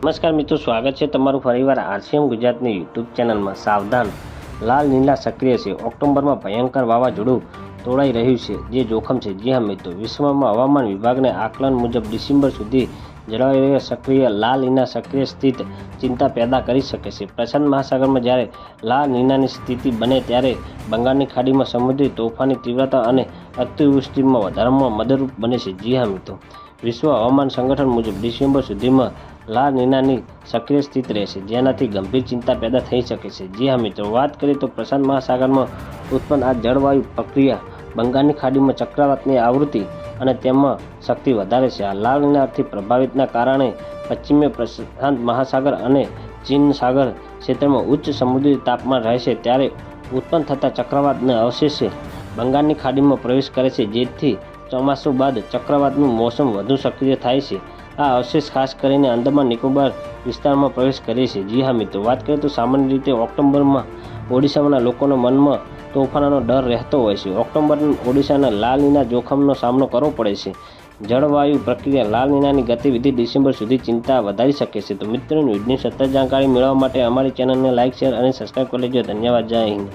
નમસ્કાર મિત્રો, સ્વાગત છે તમારું ફરીવાર આરસીએમ ગુજરાતની યુટ્યુબ ચેનલમાં. સાવધાન, લાલ નીલા સક્રિય છે. ઓક્ટોબરમાં ભયંકર વાવાઝોડું તોડાઈ રહ્યું છે, જે જોખમ છે. જી હા મિત્રો, વિશ્વમાં હવામાન વિભાગને આકલન મુજબ ડિસેમ્બર સુધી જળવાયુ સક્રિય, લાલ નીના સક્રિય સ્થિત ચિંતા પેદા કરી શકે છે. પ્રશાંત મહાસાગરમાં જ્યારે લાલ નીનાની સ્થિતિ બને ત્યારે બંગાળની ખાડીમાં સમુદ્રી તોફાની તીવ્રતા અને અતિવૃષ્ટિમાં વધારામાં મદદરૂપ બને છે. જી હા મિત્રો, વિશ્વ હવામાન સંગઠન મુજબ ડિસેમ્બર સુધીમાં લાલ નીનાની સક્રિય સ્થિત રહેશે, જેનાથી ગંભીર ચિંતા પેદા થઈ શકે છે. જી હા મિત્રો, વાત કરીએ તો પ્રશાંત મહાસાગરમાં ઉત્પન્ન આ જળવાયુ પ્રક્રિયા બંગાળની ખાડીમાં ચક્રવાતની આવૃત્તિ અને તેમાં શક્તિ વધારે છે. આ લાલ નીનાથી પ્રભાવિતના કારણે પશ્ચિમે પ્રશાંત મહાસાગર અને ચીન સાગર ક્ષેત્રમાં ઉચ્ચ સમુદ્રી તાપમાન રહેશે, ત્યારે ઉત્પન્ન થતા ચક્રવાતના અવશેષે બંગાળની ખાડીમાં પ્રવેશ કરે છે, જેથી ચોમાસું બાદ ચક્રવાતનું મોસમ વધુ સક્રિય થાય છે. આ અવશેષ ખાસ કરીને અંદમાન નિકોબાર વિસ્તારમાં પ્રવેશ કરે છે. જી હા મિત્રો, વાત કરીએ તો સામાન્ય રીતે ઓક્ટોબરમાં ઓડિશાના લોકોના મનમાં તોફાનનો ડર રહેતો હોય છે. ઓક્ટોબર ઓડિશાના લાલ નીના જોખમનો સામનો કરવો પડે છે. જળવાયુ પ્રક્રિયા લાલ નીનાની ગતિવિધિ ડિસેમ્બર સુધી ચિંતા વધારી શકે છે. તો મિત્રો વિડીયોની સતત જાણકારી મેળવવા માટે અમારી ચેનલને લાઇક શેર અને સબસ્ક્રાઈબ કરી લેજો. ધન્યવાદ. જય હિન્દ.